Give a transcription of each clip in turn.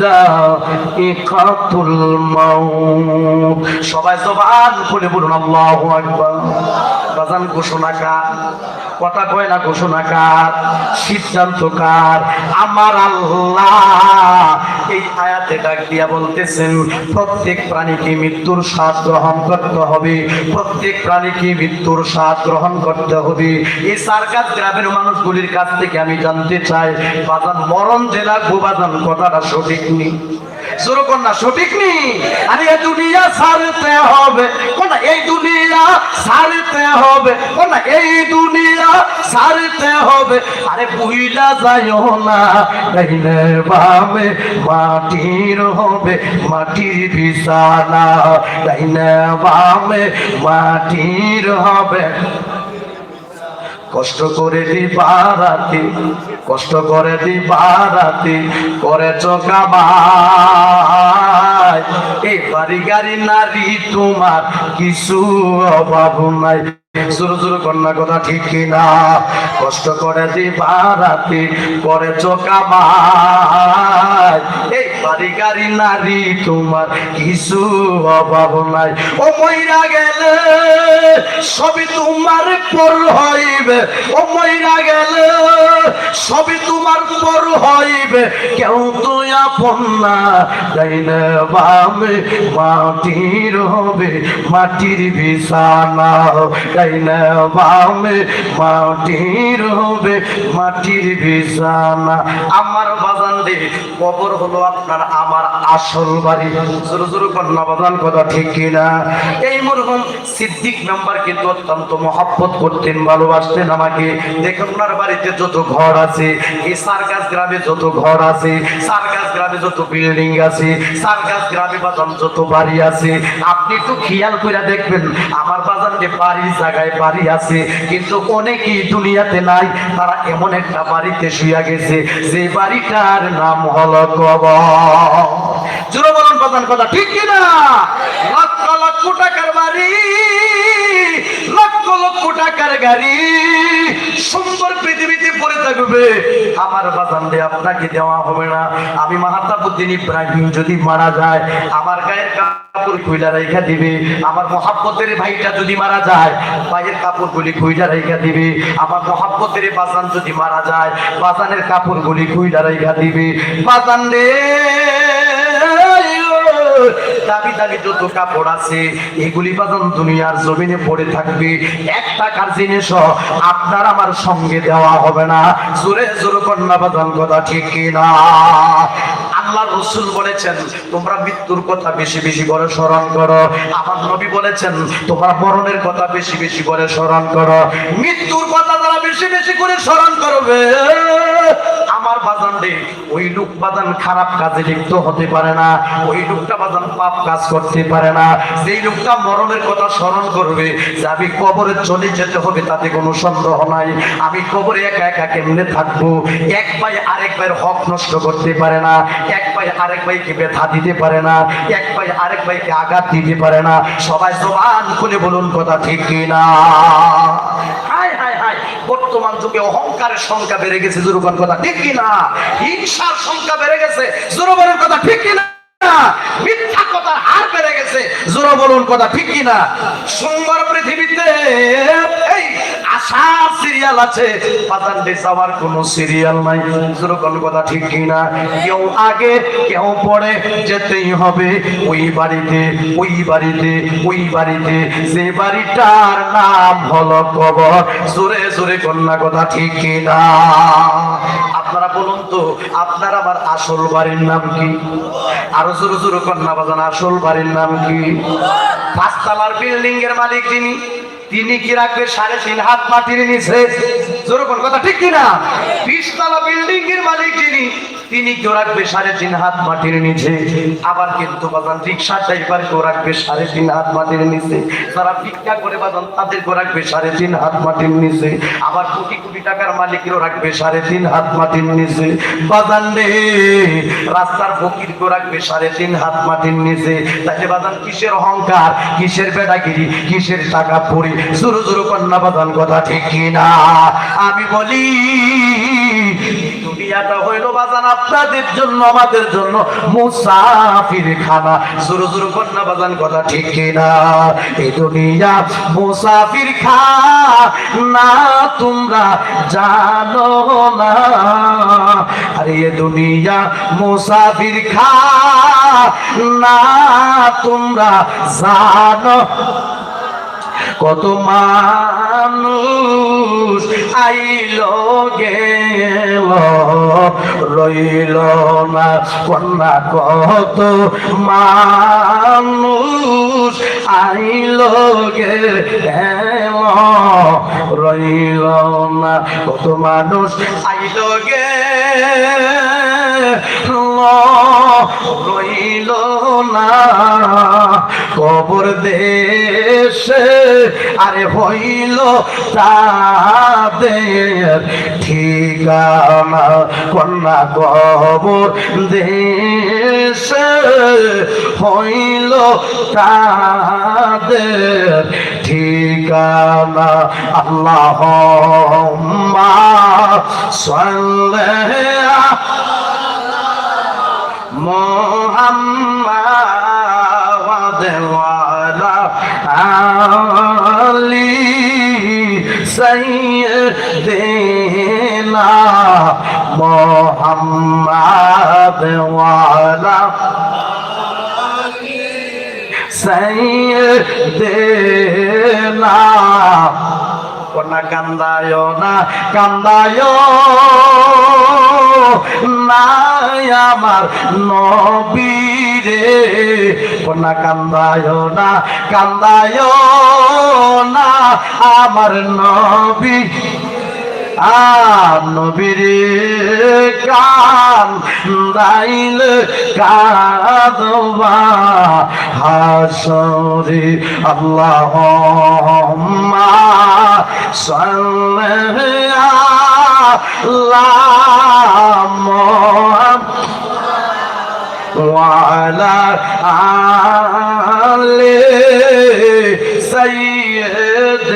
যায়িকাতুল মাউত। সবাই জবান খুলে বলুন আল্লাহু আকবার। বাজান ঘোষণা কার? কথা কয় না ঘোষণা কার? সিদ্ধান্ত কার? আমার আল্লাহ এই আয়াতে ডাক দিয়া বলতেছেন, প্রত্যেক প্রাণীকে মৃত্যুর স্বাদ গ্রহণ করতে হবে, প্রত্যেক প্রাণীকে মৃত্যুর স্বাদ গ্রহণ করতে হবে। এই সার্কাস গ্রামের মানুষগুলির কাছ থেকে আমি জানতে চাই, বাজান মরণ জেলা গোবাজান কথাটা সঠিক নেই। সঠিক আরে এই দুনিয়া হবে। কোন এই দুনিয়া ছাড়তে হবে। কোন এই দুনিয়া হবে। আরে না ডাইনে বামে মাটির হবে, মাটির বিছানা। ডাইনে বামে মাটির হবে। কষ্ট করে দিবা রাতে কষ্ট করে দিবা করে চোখাবাই এই বাড়ি গাড়ি, নারী, তোমার কিছু অভাব নাই। জোর জোর কন্যা কথা ঠিক কিনা? কষ্ট করে দিবা করে চোখাবাই এই বাড়ি গাড়ি, নারী, তোমার কিছু অভাব নাই। ও মইরা গেলে সবই তোমার পর হইবে। ও মইরা গেলে সবই তোমার পর হইবে। কেউ তো আপন না যাইলে বামে মাটির হবে, মাটির বিছানা। যাইলে বামে মাটির হবে, মাটির বিছানা। আমার বাজান দে কবর হলো আপনার আমার আসল বাড়ি। জোর জোর কন্যা বাজান কথা ঠিক কিনা? এই মরহুম সিদ্দিক মেম্বার কিন্তু অত্যন্ত মহাব্বত করতেন, ভালোবাসতেন আমাকে। দেখুন ওনার বাড়িতে যত ঘর আছে, এই সার্কাস গ্রামে যত ঘর আছে, সার্কাস গ্রামে যত বিল্ডিং আছে, সার্কাস গ্রামে বাজান যত বাড়ি আছে। আপনি একটু খেয়াল করে দেখবেন, আমার বাজান যে বাড়ি জায়গায় বাড়ি আছে, কিন্তু অনেকেই দুনিয়াতে নাই, তারা এমন একটা বাড়িতে শুয়ে গেছে। যে বাড়িটার নাম হলো কবর জোরে বলুন প্রধান কথা ঠিক কিনা? লক্ষ লক্ষ টাকার বাড়ি। টাকার গাড়ি সুন্দর পৃথিবীতে পড়ে থাকবে। আমার বাজান দিয়ে আপনাকে দেওয়া হবে না। আমি মাহাতাবুদ্দিন ইব্রাহিম যদি মারা যায়, আমার গায়ের কাপড় খুইলা রেখা দিবে। আমার মহাব্বতের ভাইটা যদি মারা যায় ভাইয়ের কাপড়গুলি খুইলা রেখা দিবে। আমার মহাব্বতের বাজান যদি মারা যায়, বাজানের কাপড়গুলি খুইলা রেখা দিবে। বাজান রে দামি দামি যত কাপড় আছে, এগুলি বাজান দুনিয়ার জমিনে পড়ে থাকবে। এক টাকার জিনিস আপনার আমার সঙ্গে দেওয়া হবে না। জোরে জোরে কন্যা বাজান, কথা ঠিক না আল্লাহ রসুল বলেছেন, তোমরা মৃত্যুর কথা বেশি বেশি করে স্মরণ করো। আমার নবী বলেছেন, তোমরা মরণের কথা বেশি বেশি করে স্মরণ করো। মৃত্যুর কথা তারা বেশি বেশি করে স্মরণ করবে বাজান ওই লোক বাজান খারাপ কাজে লিপ্ত হতে পারে না, ওই লোকটা বাজান পাপ কাজ করতে পারে না। যেই লোকটা মরণের কথা স্মরণ করবে, যে আমি কবরে চলে যেতে হবে তাতে কোনো সন্দেহ নাই। আমি কবরে একা একা কেমনে থাকব? এক ভাই আরেক ভাইয়ের হক নষ্ট করতে পারে না, এক ভাই আরেক ভাইকে ব্যথা দিতে পারে না, এক ভাই আরেক ভাইকে আঘাত দিতে পারে না। সবাই জবান খুলে বলুন, কথা ঠিক হায় বর্তমান যুগে অহংকারের সংখ্যা বেড়ে গেছে জোরবার কথা ঠিক কিনা? হিংসার সংখ্যা বেড়ে গেছে, জোরবারের কথা ঠিক কিনা? মিথ্যা কথার হার বেড়ে গেছে। জোর বলুন কথা ঠিক কিনা? সুন্দর পৃথিবীতে এই আশার সিরিয়াল আছে। পাতান্ডে যাওয়ার কোন সিরিয়াল নাই। জোর কথা ঠিক কিনা? কেউ আগে, কেউ পরে যেতেই হবে। ওই বাড়িতে ওই বাড়িতে ওই বাড়িতে যে বাড়িটার নাম হলো কবর। জোরে জোরে কন্যা কথা ঠিক কিনা? আপনারা বলুন তো, আপনার আমার আসল বাড়ির নাম কি? আরও জোর জোর কন্যা বাজান, আসল বাড়ির নাম কি? পাঁচতলার বিল্ডিং এর মালিক তিনি তিনি কি রাখবে? সাড়ে তিন হাত মাটির নিচে। জোর কথা ঠিক কিনা? বিশতলা বিল্ডিং এর মালিক যিনি তিনি কেউ রাখবে সাড়ে তিন হাত মাটির নিচে, আবার কিন্তু বাজান রিক্সা ড্রাইভার কেউ রাখবে সাড়ে তিন হাত মাটির নিচে। যারা ভিক্ষা করে বাজান, তাদের কেউ রাখবে সাড়ে তিন হাত মাটির নিচে। আবার কোটি কোটি টাকার মালিকেরও রাখবে সাড়ে তিন হাত মাটির নিচে। বাজান রে, রাস্তার ফকির কেউ রাখবে সাড়ে তিন হাত মাটির নিচে। তাহলে বাজান, কিসের অহংকার? কিসের বেড়াগিরি কিসের টাকা পড়ি? জোরো জোরো কন্যা বাজান, কথা ঠিক কিনা? আমি বলি দুনিয়াটা হইল বাজান আপনাদের জন্য, আমাদের জন্য। মুসাফির খানা জোরো জোরো কন্যা বাজান, কথা ঠিক কিনা? এই দুনিয়া মুসাফির খা না তোমরা জানো না। আরে এ দুনিয়া মুসাফির খা না তোমরা জানো কত মানুষ আইলো গেল, রইল না কন্যা, কত মানুষ আইলো গেল, রইল না কত মানুষ আইলো গেল। রইল না। কবর দেশে আরে হইল তাদের ঠিকানা। কন্যা কবর দেশে হইল তাদের ঠিকানা। আল্লাহ সাল্লাল্লাহু মোহাম্মদ আলি সাইয়্যিদিনা মোহাম্মদ ওয়ালা সাইয়্যিদিনা কোনা কান্দায় না কান্দায়। নাই আমার নবীরে। কোনা কান্দায় না কান্দায় না আমার নবী। আর নবীর কান দাইলে কাদবা। হাসরে আল্লাহ সাল্লাম ওয়ালা আলে সাইয়েদেনা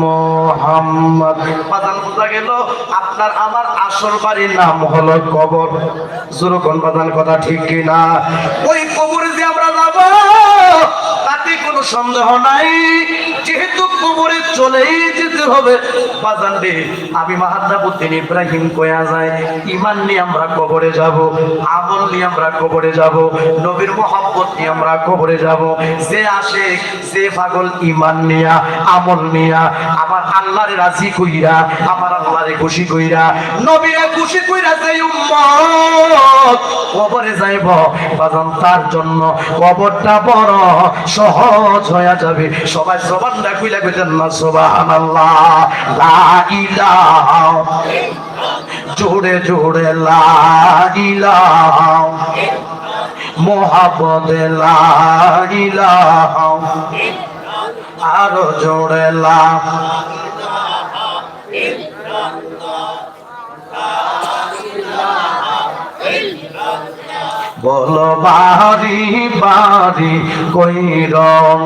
মোহাম্মদ। বাজান বোঝা গেল, আপনার আমার আসল বাড়ির নাম হলো কবর। জোরকন বাদান কথা ঠিক কিনা? ওই কবরে যে তাতে কোনো সন্দেহ নাই, যেহেতু কবরে চলেই যেতে হবে বাজান রে আমি মাহাদ্রাবুদ্দিন ইব্রাহিম কয়া যায়, ইমান নিয়ে আমরা কবরে যাব, আমল নিয়ে আমরা কবরে যাব, নবীর মোহাম্মত নিয়ে আমরা কবরে যাব, যে আসে যে পাগল, ইমান নিয়া, আমল নিয়া, আমার আল্লাহরে রাজি কইরা, আমার আল্লাহরে খুশি কইরা, নবীরে খুশি কইরা যে উম্মত কবরে যাইব বাজান তার জন্য কবরটা বড় সহজ হয়ে যাবে। সবাই সবার ডাকুই লাগবে না, সুবহানাল্লাহ, লা ইলাহা। জোরে জোরে, লা ইলাহা। মোহাম্মদ লা ইলাহা। আরও জোরে, লা বলো বাড়ি বাড়ি কইর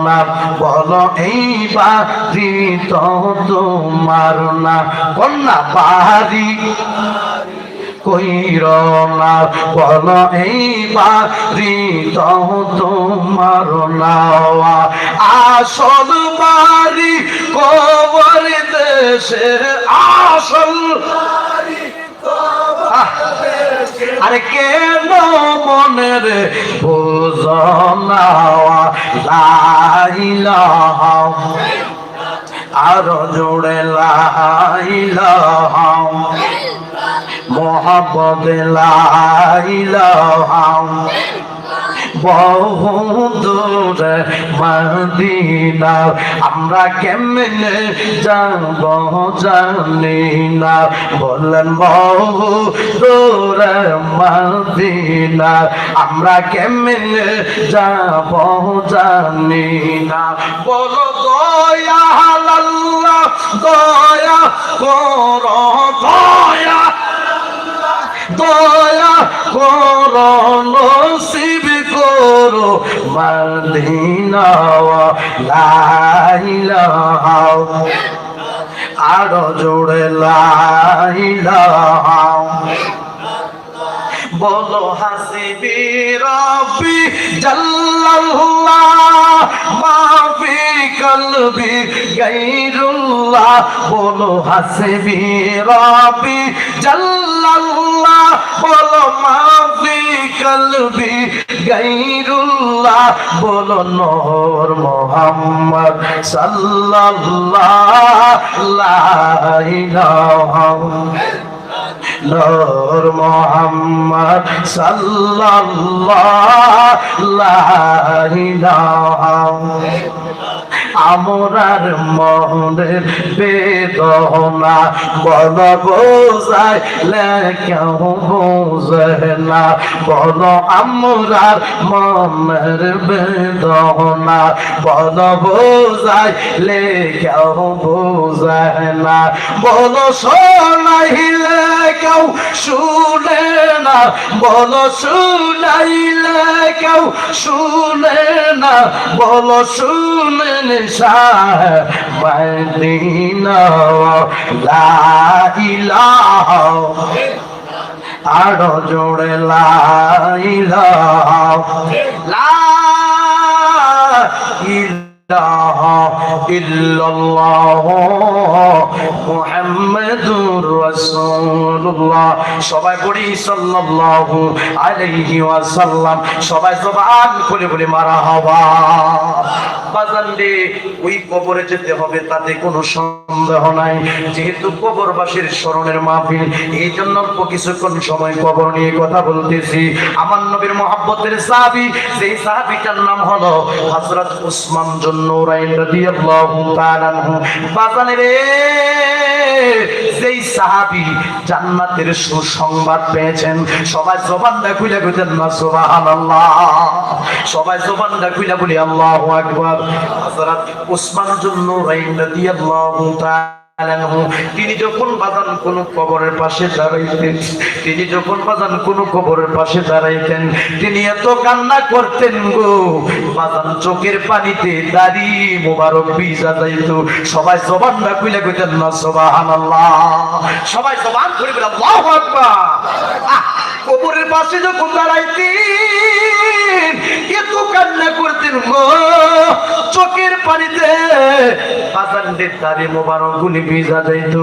না বলো এই বাড়ি তো তোমার না। কন্যা বাড়ি কইর না বলো এই বাড়ি তো তোমার না। আসল বাড়ি কবর দেশের আসল বাড়ি আহ। আরে কেন মনের বোঝনা আরও জোড়ে লাইলা মোহাম্মদ লাইলা বহু দূরে মদিনা, আমরা কেমনে যাব জানি না। বললেন বহু দূরে মদিনা, আমরা কেমনে যাব জানি না। বলো দয়া আল্লাহ, দয়া করো, দয়া দয়া করো নসিব করো লাইলাও আরও জোরে লাইলাও বলো হাসিবি রব্বি জাল্লাল্লাহ, মাফি কলবি গায়রুল্লাহ বলো হাসিবি রব্বি জাল্লাল্লাহ, বলো মাফি কলবি গায়রুল্লাহ বলো নূর মোহাম্মদ সাল্লাল্লাহ, লা নূর মোহাম্মদ সাল্লাল্লাহু আমরার মনের বেদনা বল বোঝাই কেউ বোঝে না। বল আমরার মনের বেদনা বল বোঝাই কেউ বোঝে না। বল শোনাইলে কেউ শুনে না বল শুনাইলে কেউ শুনে না বল শুনে মদিনা লাইলাহ আরও জোড়ে লাইলাহ লাইলাহ ওই কবরে যেতে হবে, তাতে কোনো সন্দেহ নাই। যেহেতু কবরবাসীর স্মরণের মাহফিল এই জন্য অল্প কিছুক্ষণ সময় কবর নিয়ে কথা বলতেছি। আমার নবীর মহাব্বতের সাহাবি সেই সাহাবিটার নাম হলো হযরত উসমান জন্নুরাইন রাদিয়াল্লাহু তাআলা আনহু। রে, যেই সাহাবি জান্নাতের সুসংবাদ পেয়েছেন, সবাই জবানটা খুলে কইতেন, না, সুবহানাল্লাহ। সবাই জবানটা খুলে বলি, আল্লাহু আকবার। হযরত উসমান জুন্নুরাইন রাদিয়াল্লাহু তাআলা তিনি যখন বাজান কোন কবরের পাশে দাঁড়াইতেন, তিনি যখন বাজান কবরের পাশে দাঁড়াইতেন, তিনি এত কান্না করতেন গো। বাজান চোখের পানিতে দাড়ি মোবারক ভিজা যাইত। সবাই জবান না কইলে কইতেন, না সবাই জবান আল্লাহু আকবার। কবরের পাশে যখন দাঁড়াইতেন, এত কান্না করতেন গো। চোখের পানিতে বাজানদের দাড়ি মোবারক গুলি ভিজা যাইত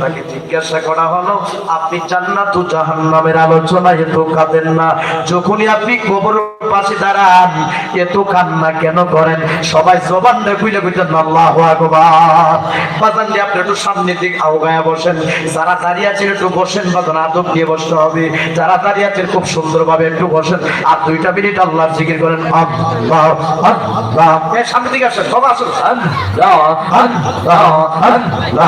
তাকে জিজ্ঞাসা করা হলো, আপনি জান্নাত ও জাহান্নামের আলোচনা এত কাঁদেন না। যখনই আপনি কবর পাশে দাঁড়ান, এত কান্না কেন করেন? সবাই জবান খুলে কইতেন, আল্লাহু আকবার। বাজান দিয়ে আপনি একটু সামনে দিক আওগায়া বসেন। যারা দাঁড়িয়ে আছেন একটু বসেন, বাজান আদব দিয়ে বসতে হবে। যারা দাঁড়িয়ে আছেন খুব সুন্দরভাবে একটু বসেন। আর দুইটা মিনিট আল্লাহর জিকির করেন, আল্লাহ আল্লাহ। সামনে দিকে আসেন, সবাই আসুন, আল্লাহ আল্লাহ আল্লাহ।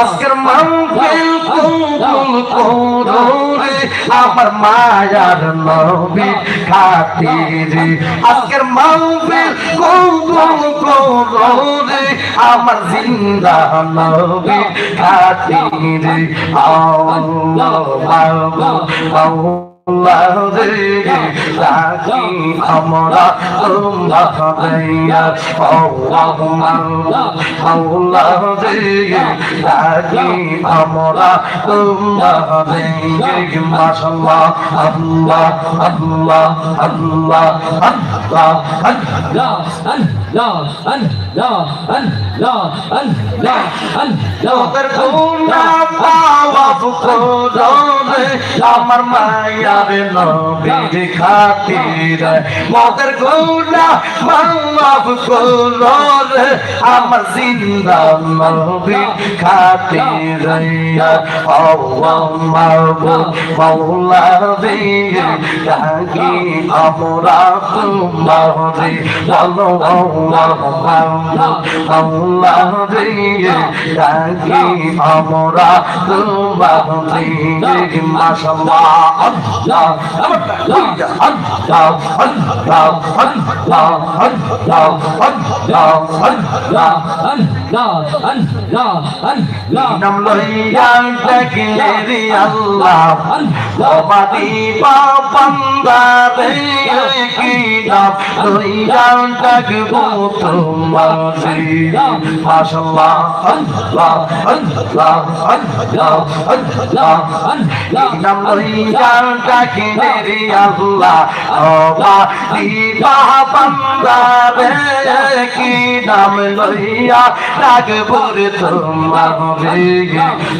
আজকের মাহফিল কুমকুম কোদরে আমার মায়ার নবী খাতিরে। আজকের মাহফিল কুমকুম কোদরে আমার জিন্দা নবী খাতিরে। আল্লাহ আমরা তোমরা ভাইয়া اللهم الله الله عليم امرا الله عليك ما شاء الله الله الله الله الله الله الله لا أن لا أن لا أن لا أن لا تركونا وفقود আমার মায়ার নবীর খাতির মদের গোলা মাফ করল আমার জিন্দা নবীর খাতির আল্লাহ মাবুদ মাওলা দিয়ে ডাকি আমরা আল্লাহ আল্লাহ রে ডাকি আমরা তোমারে মাশাআল্লাহ আল্লাহ আল্লাহ আল্লাহ আল্লাহ আল্লাহ আল্লাহ আল্লাহ আল্লাহ ডাকবো কি নাম লইয়া রাগপুর তোমার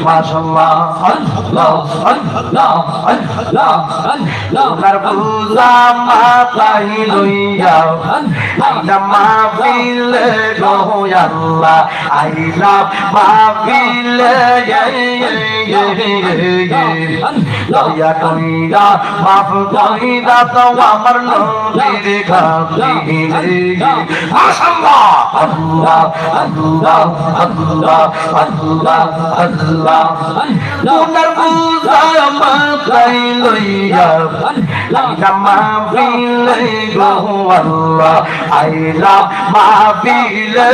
মাসাল্লাহ আল্লাহ আল্লাহ আল্লাহ আল্লাহ বুঝা মাতাই লইয়া মাহফিলে আল্লাহ আইলা মাহফিলে দয়া কইরা মাফ কইরা তো আমার নবীর খাতিরে মাশাআল্লাহ। আল্লাহ আল্লাহ আল্লাহ আল্লাহ আল্লাহ। তোমার পূজা মাতাই লইয়া। আইলা মাহফিলে গো আল্লাহ আইলা মাহফিলে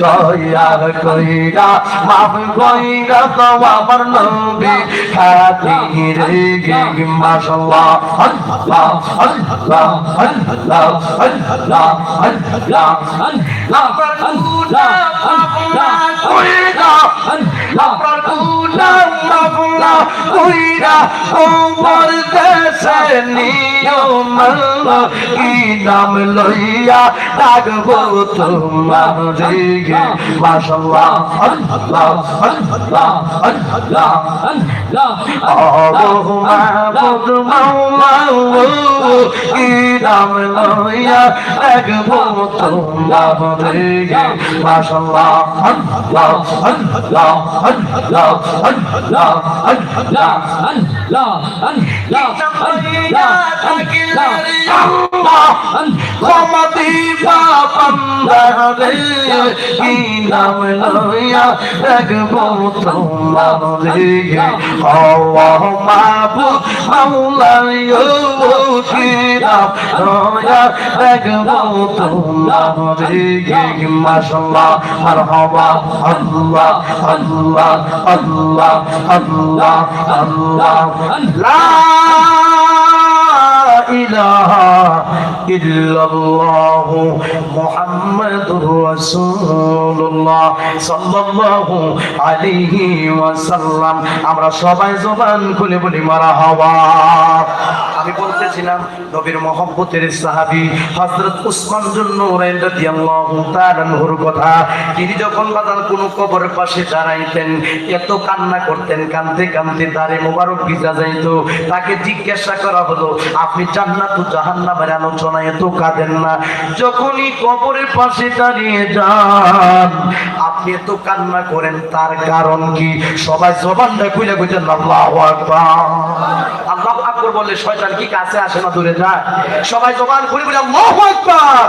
দয়া কইরা মাফ কইরা তো আমার নবী খাতিরে মাশাআল্লাহ আল্লাহ আল্লাহ আল্লাহ আল্লাহ আল্লাহ ওমর দেশে নিয়ম কি নাম লইয়া ডাকবো তোমার রে মাশাআল্লাহ আল্লাহ আল্লাহ আল্লাহ আল্লাহ মাহবুব মাওলা কি নাম লইয়া ডাকবো তোমার রে মাশাআল্লাহ আল্লাহ আল্লাহ الله الله الله الله الله تمريناتك الذي الله صمدي بابا إلى ولويا تكبر ثم ارضيه اللهم عبد مولاي وكيلا رؤيا تكبر ثم ارضيه ما شاء الله مرحبا الله الله আল্লাহ আল্লাহ আল্লাহ আল্লাহ। ইল্লাল্লাহ মুহাম্মাদুর রাসূলুল্লাহ সাল্লাল্লাহু আলাইহি ওয়াসাল্লাম। আমরা সবাই জবান খুলে বলি মারহাবা আমি বলতেছিলাম, নবীর মহব্বতের সাহাবী হযরত উসমান জুন নূরাইন রাদিয়াল্লাহু তাআলা নূর কথা, তিনি যখন বাজার কোন কবরের পাশে দাঁড়াইতেন, এত কান্না করতেন, কাঁদতে কাঁদতে দাঁড়ে মোবারক ভিজা যাইতো। তাকে জিজ্ঞাসা করা হলো, আপনি জান্নাত ও জাহান্নামের আলোচনা এত কাঁদেন না? যখনই কবরের পাশে দাঁড়িয়ে যান, আপনি এত কান্না করেন, তার কারণ কি? সবাই জবানটা খুলে খুঁজেন আল্লাহু আকবার। আল্লাহু আকবার বললে, শয়তান কি কাছে আসে না দূরে যায়? সবাই জবান করে বলে, আল্লাহু আকবার!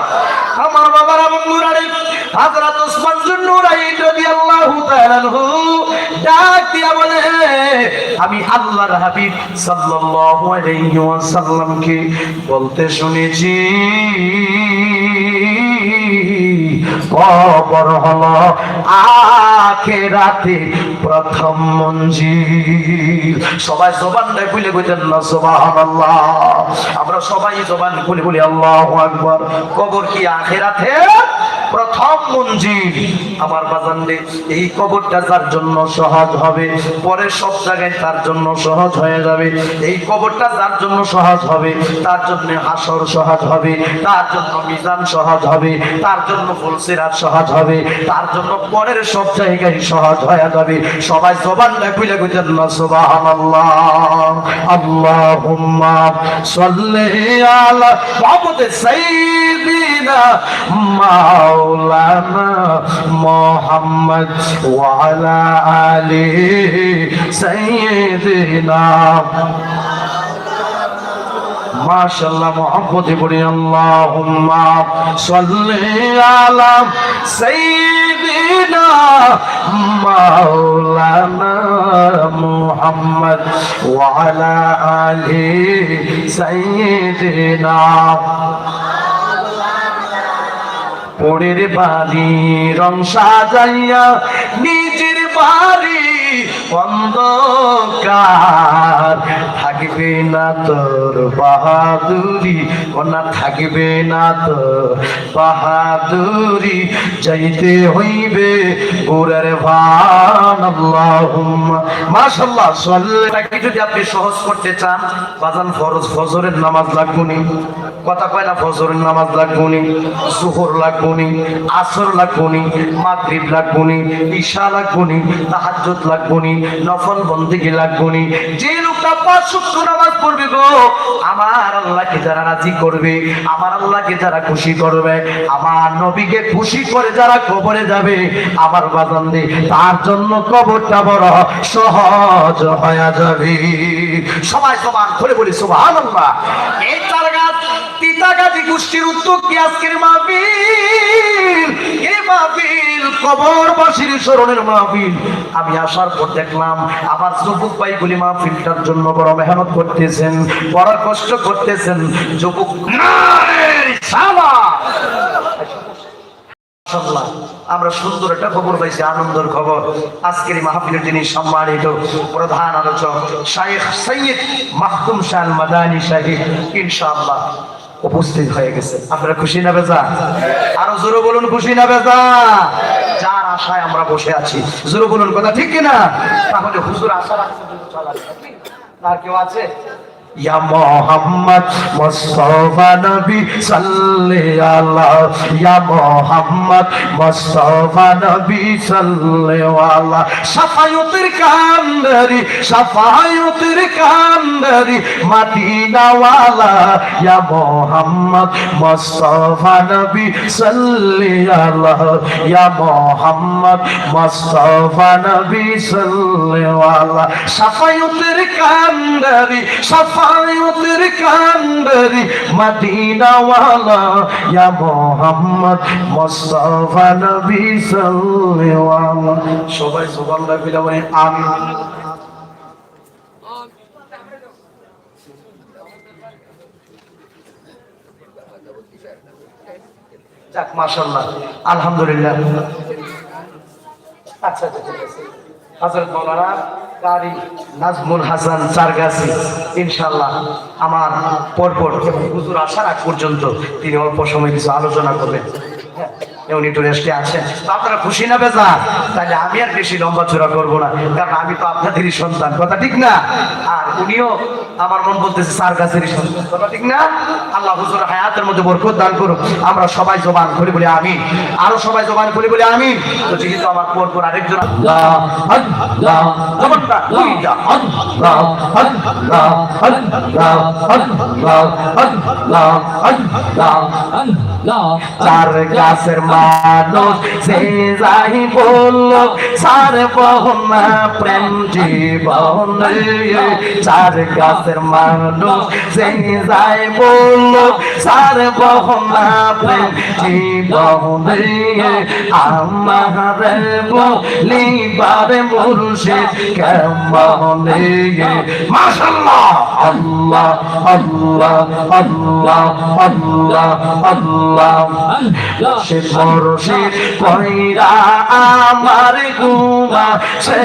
আমার বাবার, বন্ধুরা রে, হযরত ওসমান রাদিয়াল্লাহু তাআলা ডাক দিয়া বলে, আমি আল্লাহর হাবিব সাল্লাল্লাহু আলাইহি ওয়াসাল্লামকে বলতে শুনেছি। কবর হল আখেরাতে প্রথম মঞ্জিল। সবাই জবানটা খুলে কইতেন না, সুবহানাল্লাহ। আমরা সবাই জবান খুলে বলি, আল্লাহু আকবার। কবর কি আখেরাতে? প্রথম মঞ্জিল আমার বাজানরে এই কবরটা যার জন্য সহজ হবে, পরে সব জায়গায় তার জন্য সহজ হয়ে যাবে। এই কবরটা যার জন্য সহজ হবে, তার জন্য হাসর সহজ হবে, তার জন্য মিজান সহজ হবে, তার জন্য ফুলসিরাত সহজ হবে, তার জন্য পরের সব জায়গায় সহজ হয়ে যাবে। সবাই জবানটা খুলে কইতেন না, সুবহানাল্লাহ, আল্লাহুম্মা সাল্লি আলা মুহাম্মদ সাইয়্যিদিনা মাওলানা মুহাম্মদ ওয়া আলা আলি সাইয়্যিদিনা মাশাআল্লাহ মোহাম্মদে পড়ি আল্লাহুম্মা সাল্লি আলা সাইয়্যিদিনা মাওলানা মুহাম্মদ ওয়া আলা আলি সাইয়্যিদিনা পরের বাড়ি রং সাজাইয়া নিজের বাড়ি অন্ধকার। থাকবে না তোর বাহাদুরি কন্যা থাকবে না তোর বাহাদুরি। যাইতে হইবে ওরের ভান মাশাআল্লাহ, সাল্লাল্লাহু। যদি আপনি সহজ করতে চান, বাজান ফরজ, ফজরের নামাজ লাগবনি কথা কয় না, ফজরের নামাজ লাগবনি জোহর লাগবনি আসর লাগবনি মাগরিব লাগবনি ঈশা লাগবনি তাহাজ্জুদ লাগবনি নফল বন্দেগী লাগবনি। যে লোকটা পাঁচ ওয়াক্ত নামাজ পড়বে গো, আমার আল্লাহকে যারা রাজি করবে, আমার আল্লাহকে যারা খুশি করবে, আমার নবীকে খুশি করে যারা কবরে যাবে, আমার বাজান দে তার জন্য কবরটা বড় সহজ হয়ে যাবে। সবাই সমান করে বলি, সুবহানাল্লাহ। এই চার গাছ তিতা তিতাগাজি গোষ্ঠীর উদ্যোগ কি আজকের মাহফিল? এই মাহফিল কবরবাসীর স্মরণের মাহফিল। আমি আসার পর দেখলাম, আমার যুবক ভাইগুলি মাহফিলটার জন্য বড় মেহনত করতেছেন, বড় কষ্ট করতেছেন। যুবক আমরা সুন্দর একটা খবর পাইছি, আনন্দের খবর। আজকের মাহফিলের যিনি সম্মানিত প্রধান আলোচক শাইখ সৈয়দ মাহতুম শাহ মাদানী সাহেব, ইনশাআল্লাহ উপস্থিত হয়ে গেছে। আপনারা খুশি না বেজা? আরও জোরে বলুন, খুশি না বেজা? যার আশায় আমরা বসে আছি। জোরে বলুন, কথা ঠিক কিনা? তাহলে হুজুর আশা রাখছে চলা আর কেউ আছে? ইয়া মোহাম্মদ মুস্তাফা নবী সাল্লি আলা, ইয়া মোহাম্মদ মুস্তাফা নবী সাল্লি আলা। সাফায়তের কান্দারি সাফায়তের কান্দারি মদিনা ওয়ালা ইয়া মোহাম্মদ মুস্তাফা নবী সাল্লি আলা, ইয়া মোহাম্মদ মুস্তাফা নবী সাল্লি আলা। সাফায়তের কান্দারি সাফায়তের কান্দারি মদিনা ওয়ালা ইয়া মোহাম্মদ মুস্তাফা নবী সবাই সুবহানাল্লাহ বিলা বলেন, আমিন। যাক আলহামদুলিল্লাহ। আচ্ছা আচ্ছা ঠিক আছে। কারি নাজমুল হাসান চারগাছি ইনশাল্লাহ আমার পরপর এবং হুজুর আসার আগ পর্যন্ত তিনি অল্প সময় কিছু আলোচনা করবেন। হ্যাঁ, উনি একটু রেস্টে আছেন তো আপনারা খুশি না বেজা তাহলে আমি আর বেশি লম্বা চূড়া করব না কারণ আমি তো আপনাদেরই সন্তান কথা ঠিক না আর উনিও আমার মন বলতেছে স্যার সন্তান কথা ঠিক না আল্লাহ হুজুর হায়াতের মধ্যে বরকত দান করুন আমরা সবাই জবান করে বলি আমি আরও সবাই জবান করে বলি আমি তো যেহেতু আমার পর পর আরেকজন চার গাছের মানুষ সে যাই বলল, সার বহনা, প্রেম জীবন চার গাছের মানুষ। সে যাই বলল, সার বহনা, প্রেম জীবন আমার বলিবারে মুর্শিদ কেমন মাশাল্লাহ আল্লাহ আল্লাহ আল্লাহ আল্লাহ আল্লাহ। মুর্শিদ কইরা আমার গুমা সে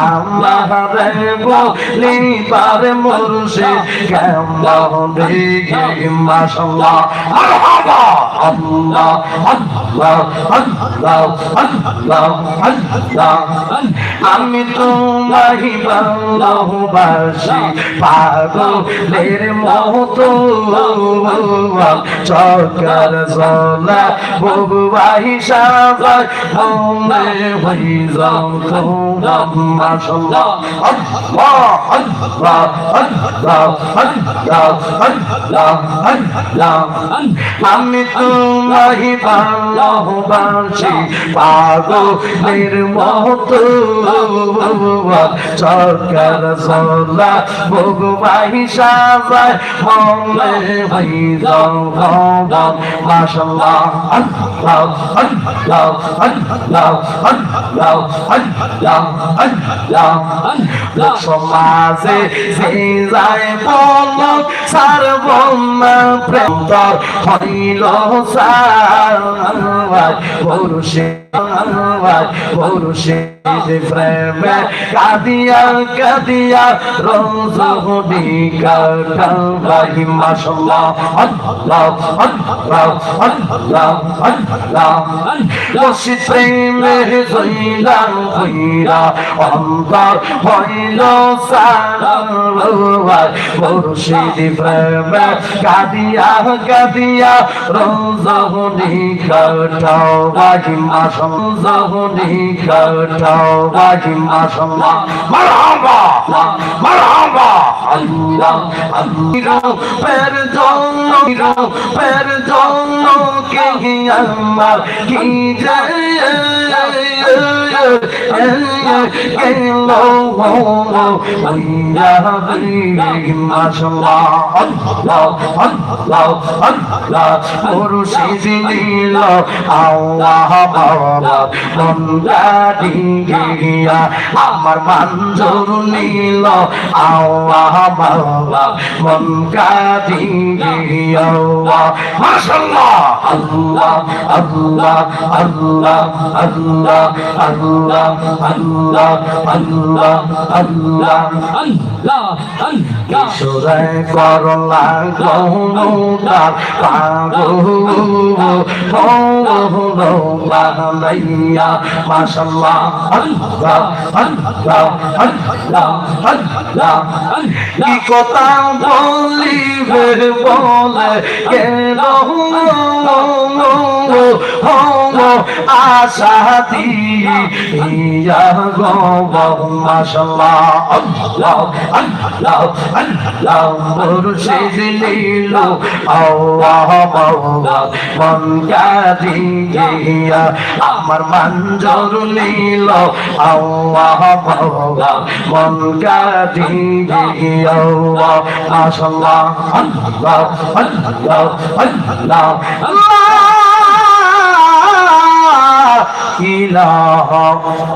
আমার বলিবার মুর্শিদ, কেমন দেখে? আল্লাহ। আল্লাহ আল্লাহ আমি তোমাহি ভালোবাসি, পাগলের মতো। bakar zola bubai shazar homne vizam khunam mashallah Allah Allah Allah Allah Allah Allah আমি তোমাহি ভালোবাসি পাগলের মত সরকার সলা ভোগ বাহি সাজায় মনে ভাই যাও الله ما شاء الله الله الله الله الله الله الله সমাজে যায় বল সার্বম প্রেমদর হইল সার পুরুষে পুরুষে প্রেমে, কাঁদিয়া কাঁদিয়া রোজুবি কাঠাল ভাই, মাশাল্লাহ, আল্লাহ আল্লাহ আল্লাহ আল্লাহ। ওসি প্রেমে জইলা হইরা অন্তর হইল সারোয়ার মুর্শিদ প্রেমে কাঁদিয়া কাঁদিয়া রোজুবি কাঠাল ভাই, মাশাল্লাহ রোজুবি কাঠাল। واجمع صلى مرحبا مرحبا الله الله پردانو پردانو کے اما کی جائے মুর্শিদ নীল আল্লাহ বাবা বন্দাদি কি আমার মঞ্জুর নীল। আওয়াহ বাবা মন কাদি মাশাল্লাহ আল্লাহ আল্লাহ আল্লাহ আল্লাহ আল্লাহ আল্লাহ আল্লাহ আল্লাহ আল্লাহ আল্লাহ। আল্লাহ আল্লাহ কি মন কাদিয়া আমার মঞ্জুর নীল। আল্লাহ মাওলা মন কাদিয়া আল্লাহ আল্লাহ আল্লাহ আল্লাহ। إله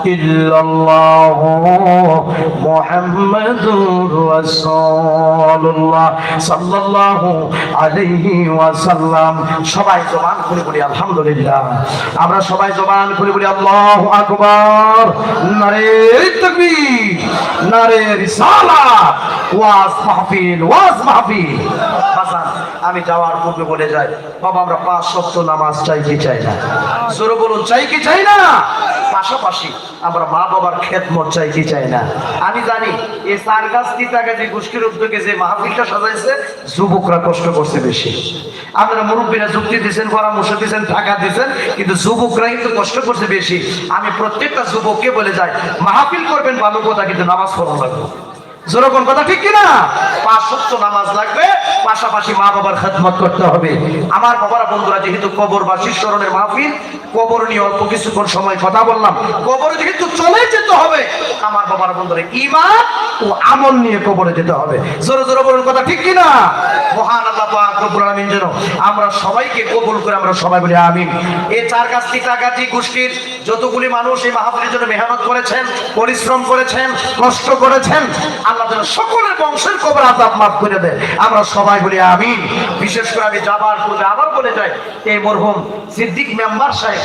إلا الله محمد رسول الله صلى الله عليه وسلم সবাই জবান খুলে বলি আলহামদুলিল্লাহ আমরা সবাই জবান খুলে বলি আল্লাহু আকবার নারে তাকবীর নারে রিসালাত ওয়াজ মাহফিল ওয়াজ মাহফিল হাসান আমি যাওয়ার পূর্বে বলে যাই বাবা আমরা পাঁচ সপ্তাহ নামাজ চাই কি চাই না জোরে বলুন চাই কি চাই না পাশাপাশি আমরা মা বাবার কি চাই না? আমি জানি এই গোষ্ঠীর উদ্যোগে যে মাহফিলটা সাজাইছে, যুবকরা কষ্ট করছে বেশি। আপনারা মুরব্বীরা যুক্তি দিচ্ছেন পরামর্শ দিচ্ছেন টাকা দিচ্ছেন কিন্তু যুবকরা কিন্তু কষ্ট করছে বেশি। আমি প্রত্যেকটা যুবককে বলে যাই, মাহফিল করবেন ভালো কথা, কিন্তু নামাজ পড়া লাগবে। কথা ঠিক কিনা? নামাজ লাগবে, পাশাপাশি মা বাবার করতে হবে। আমার বাবার, বন্ধুরা, যেহেতু কবরবাসী স্মরণের মাহফিল, কবর নিয়ে অল্প কিছুক্ষণ সময় কথা বললাম। কবরে যেহেতু চলে যেতে হবে, আমার বাবার, বন্ধুরা ইমান ও আমল নিয়ে কবরে যেতে হবে। জোরে জোরে বলুন কথা ঠিক কিনা? মহান আল্লাহ যেন আমরা সবাইকে কবুল করে আমরা সবাই বলি আমিন। এই চার কাছ টিকাগাতি গোষ্ঠীর যতগুলি মানুষ এই মাহফিলের জন্য মেহনত করেছেন, পরিশ্রম করেছেন, কষ্ট করেছেন আল্লাহ যেন সকলের বংশের কবর আজাব মাফ করে দেয়। আমরা সবাই বলি আমি বিশেষ করে আমি যাবার পূজা আবার বলে যাই এই মরহুম সিদ্দিক মেম্বার সাহেব